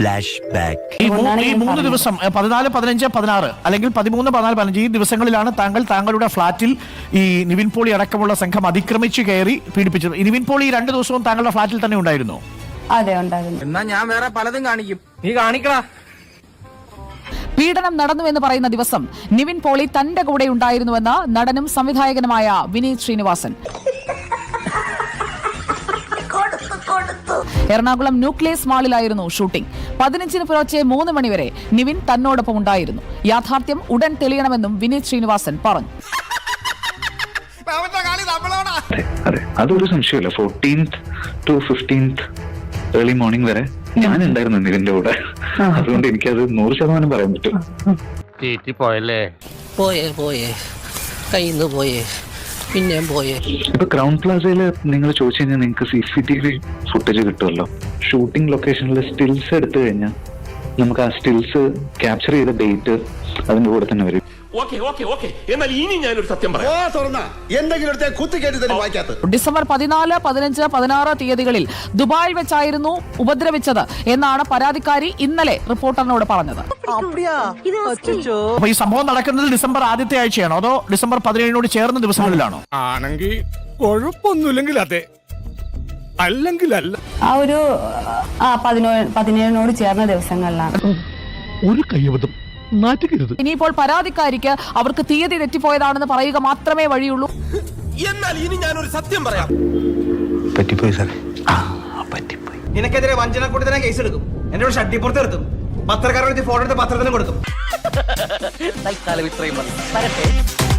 Flash back ഈ മൂ- ഈ മൂന്ന് ദിവസം ഏ, പതിനാല് പതിനഞ്ച് പതിനാറ് അല്ലെങ്കിൽ പതിമൂന്ന് പതിനാല് പതിനഞ്ച് ഈ ദിവസങ്ങളിലാണ് താങ്കൾ താങ്കളുടെ ഫ്ളാറ്റിൽ ഈ നിവിൻ പോളി അടക്കമുള്ള സംഘം അതിക്രമിച്ചു കയറി പീഡിപ്പിച്ചത്. ഈ നിവിൻ പോളി ഈ രണ്ട് ദിവസവും താങ്കളുടെ ഫ്ളാറ്റിൽ തന്നെ ഉണ്ടായിരുന്നു? അതെ ഉണ്ടായിരുന്നു. എന്നാ ഞാൻ വേറെ പലതും കാണിക്കും. നീ കാണിക്കടാ. പീഡനം നടന്നു എന്ന് പറയുന്ന ദിവസം നിവിൻ പോളി തന്റെ കൂടെ ഉണ്ടായിരുന്നുവെന്ന് നടനും സംവിധായകനുമായ വിനീത് ശ്രീനിവാസൻ. എറണാകുളം ന്യൂക്ലിയസ് മാളിലായിരുന്നു ഷൂട്ടിംഗ്. പതിനഞ്ചിന് പുലർച്ചെ മൂന്ന് മണിവരെ നിവിൻ തന്നോടൊപ്പം ഉണ്ടായിരുന്നു. യാഥാർത്ഥ്യം ഉടൻ തെളിയണമെന്നും വിനീത് ശ്രീനിവാസൻ പറഞ്ഞു. അതെ അതെ. അതൊരു സംശയമില്ല. Fourteenth to fifteenth early morning വരെ ഞാൻ ഉണ്ടായിരുന്നു നിവിന്റെ കൂടെ. അതുകൊണ്ട് എനിക്കത് നൂറ് ശതമാനം പറയാൻ പറ്റും. പോയല്ലേ പോയേ പോയേ. കയ്യിൽ നിന്ന് പോയേ. പിന്നെയും പോയേ. ഇപ്പൊ ക്രൗൺ പ്ലാസയിൽ നിങ്ങൾ ചോദിച്ചു കഴിഞ്ഞാൽ നിങ്ങൾക്ക് C C T V footage കിട്ടുമല്ലോ. ഷൂട്ടിംഗ് ലൊക്കേഷനിൽ സ്റ്റിൽസ് എടുത്തു കഴിഞ്ഞാൽ നമുക്ക് ആ സ്റ്റിൽസ് ക്യാപ്ചർ ചെയ്ത ഡേറ്റ് അതിന്റെ കൂടെ തന്നെ വരും. എന്നാൽ ഇനി ഞാനൊരു സത്യം പറയാം. എന്തെങ്കിലും എടുത്തേ കുത്തി കേട്ടി തന്നെ വായിക്കാത്ത ഡിസംബർ പതിനാല് പതിനഞ്ച് പതിനാറ് തീയതികളിൽ ദുബായിൽ വെച്ചായിരുന്നു ഉപദ്രവിച്ചത് എന്നാണ് പരാതിക്കാരി ഇന്നലെ റിപ്പോർട്ടറിനോട് പറഞ്ഞത്. അപ്പൊ ഈ സംഭവം നടക്കുന്നത് ഡിസംബർ ആദ്യത്തെ ആഴ്ചയാണോ? അതോ ഡിസംബർ പതിനേഴിനോട് ചേർന്ന ദിവസങ്ങളിലാണോ? ആണെങ്കിൽ കുഴപ്പമൊന്നുമില്ലെങ്കിൽ അതെ. അല്ലെങ്കിൽ അല്ല ആ ഒരു ആ പതിനോ പതിനേഴിനോട് ചേർന്ന ദിവസങ്ങളിലാണ്. ഒരു കയ്യബദ്ധം നാറ്റുകരുത്. ഇനിയിപ്പോൾ പരാതിക്കാരിക്ക് അവർക്ക് തീയതി തെറ്റിപ്പോയതാണെന്ന് പറയുക മാത്രമേ വഴിയുള്ളൂ. എന്നാൽ ഇനി ഞാൻ ഒരു സത്യം പറയാം. പറ്റിപ്പോയി സാറേ. ആ പറ്റിപ്പോയി. നിനക്കെതിരെ വഞ്ചന കൂടി തന്നെ കേസ് എടുക്കും എന്റെ ഷട്ടിപ്പുറത്ത് നിർത്തും. പത്രക്കാരുടെ ഫോട്ടോ എടുത്ത് പത്രത്തിനും കൊടുക്കും. തൽക്കാലം ഇത്രയും മതി.